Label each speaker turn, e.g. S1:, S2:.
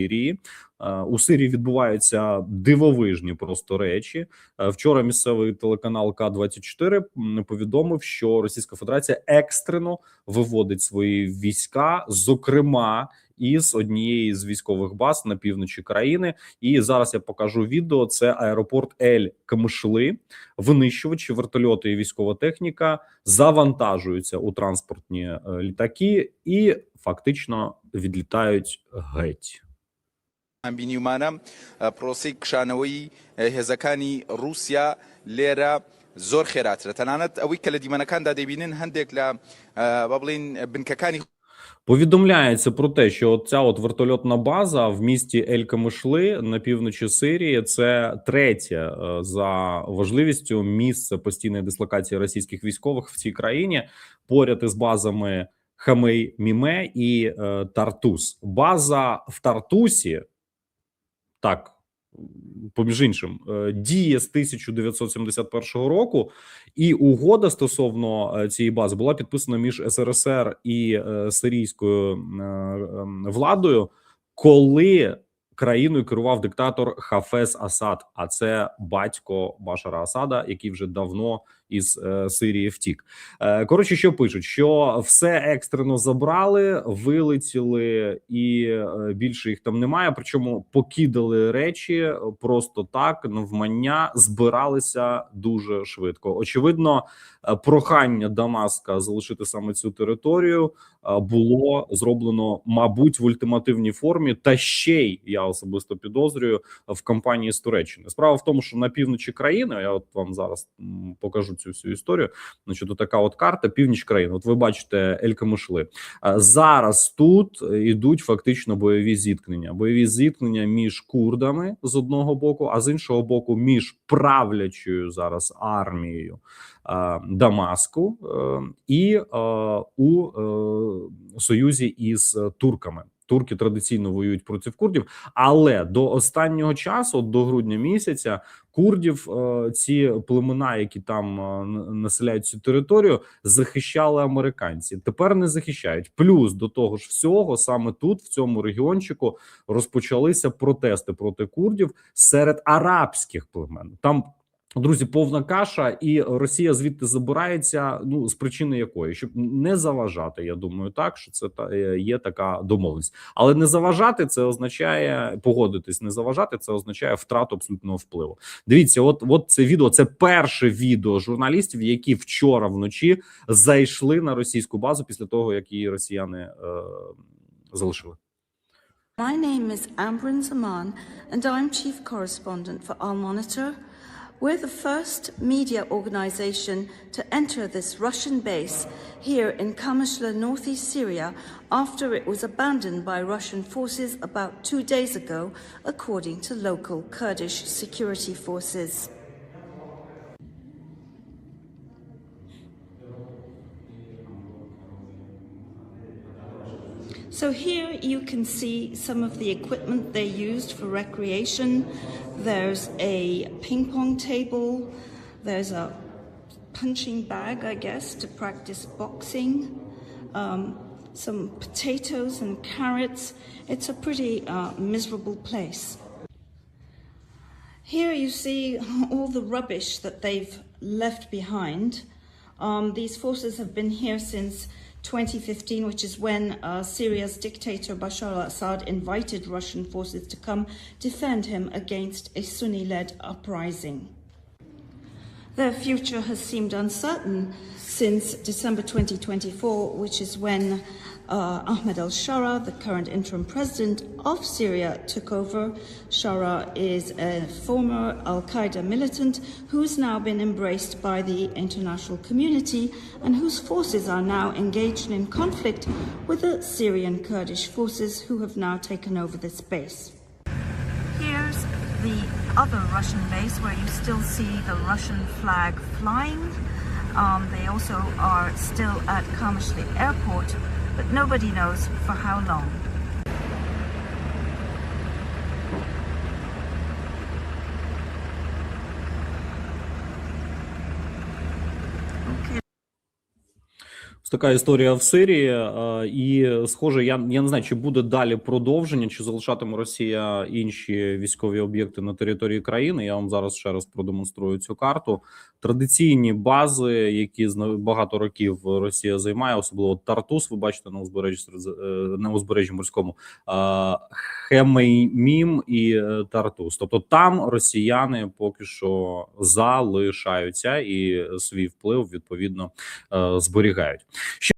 S1: Сирії. Е, У Сирії відбуваються дивовижні просто речі. Е, Вчора місцевий телеканал К-24 м, повідомив, що Російська Федерація екстрено виводить свої війська, зокрема із однієї з військових баз на півночі країни. І зараз я покажу відео. Це аеропорт Ель Камишли. Винищувачі, вертольоти і військова техніка завантажуються у транспортні е, літаки і фактично відлітають геть.
S2: بینیمانە پرۆسی کشانەوەی هێزەکانی رووسیا لێرە زۆر خێراترە تەنانەت ئەوەی کە لە دیمەنەکاندا دەبینن هەندێک لە با بڵین بنکەکانی
S1: Повідомляється про те, що ця от вертольотна база в місті Ель Камишли на півночі Сирії це третє е, за важливістю місце постійної дислокації російських військових в цій країні поряд із базами Хамей Міме і е, Тартус. База в Тартусі так. Поміж іншим, е, діє з 1971 року, і угода стосовно е, цієї бази була підписана між СРСР і е, сирійською владою, коли країною керував диктатор Хафез Асад. А це батько Башара Асада, який вже давно із е, Сирії втік. Е, Коротше, що пишуть, що все екстрено забрали, вилетіли, і е, більше їх там немає. Причому покидали речі просто так навмання, збиралися дуже швидко. Очевидно, прохання Дамаска залишити саме цю територію було зроблено, мабуть, в ультимативній формі, та ще й я особисто підозрюю в кампанії з Туреччини. Справа в тому, що на півночі країни я от вам зараз покажу цю всю історію. Значить, така от карта північ країни. От ви бачите Ель Камишли. Зараз тут ідуть фактично бойові зіткнення. Бойові зіткнення між курдами з одного боку, а з іншого боку, між правлячою зараз армією Дамаску е, і е, у е, союзі із турками. Турки традиційно воюють проти курдів, але до останнього часу, от до грудня місяця, курдів е, ці племена, які там е, населяють цю територію, захищали американці. Тепер не захищають. Плюс до того ж всього, саме тут, в цьому регіончику, розпочалися протести проти курдів серед арабських племен. Там Друзі, повна каша, і Росія звідти забирається. Ну з причини якої щоб не заважати. Я думаю, так що це та е, є така домовленість, але не заважати це означає погодитись. Не заважати це означає втрату абсолютного впливу. Дивіться, от от це відео. Це перше відео журналістів, які вчора вночі зайшли на російську базу після того, як її росіяни е, залишили.
S3: My name is Ambryn Zaman, and I'm chief correspondent for Al Monitor. We're the first media organization to enter this Russian base here in Kamishla, northeast Syria, after it was abandoned by Russian forces about two days ago, according to local Kurdish security forces. So here you can see some of the equipment they used for recreation. There's a ping pong table, there's a punching bag, I guess, to practice boxing, um, some potatoes and carrots. It's a pretty uh, miserable place. Here you see all the rubbish that they've left behind. Um, these forces have been here since 2015, which is when uh, Syria's dictator Bashar al Assad invited Russian forces to come defend him against a Sunni led uprising. Their future has seemed uncertain since December 2024, which is when uh, Ahmed al Shara, the current interim president of Syria, took over. Shara is a former Al Qaeda militant who's now been embraced by the international community and whose forces are now engaged in conflict with the Syrian Kurdish forces who have now taken over this base. Here's the other Russian base where you still see the Russian flag flying. Um, they also are still at Kamishli Airport, but nobody knows for how long.
S1: Така історія в Сирії, е, і схоже, я, я не знаю, чи буде далі продовження, чи залишатиме Росія інші військові об'єкти на території країни. Я вам зараз ще раз продемонструю цю карту. Традиційні бази, які зна- багато років Росія займає, особливо Тартус. Ви бачите на узбережжі е, на узбережжі морському е, Хемеймім і е, Тартус. Тобто там росіяни поки що залишаються і свій вплив відповідно е, зберігають.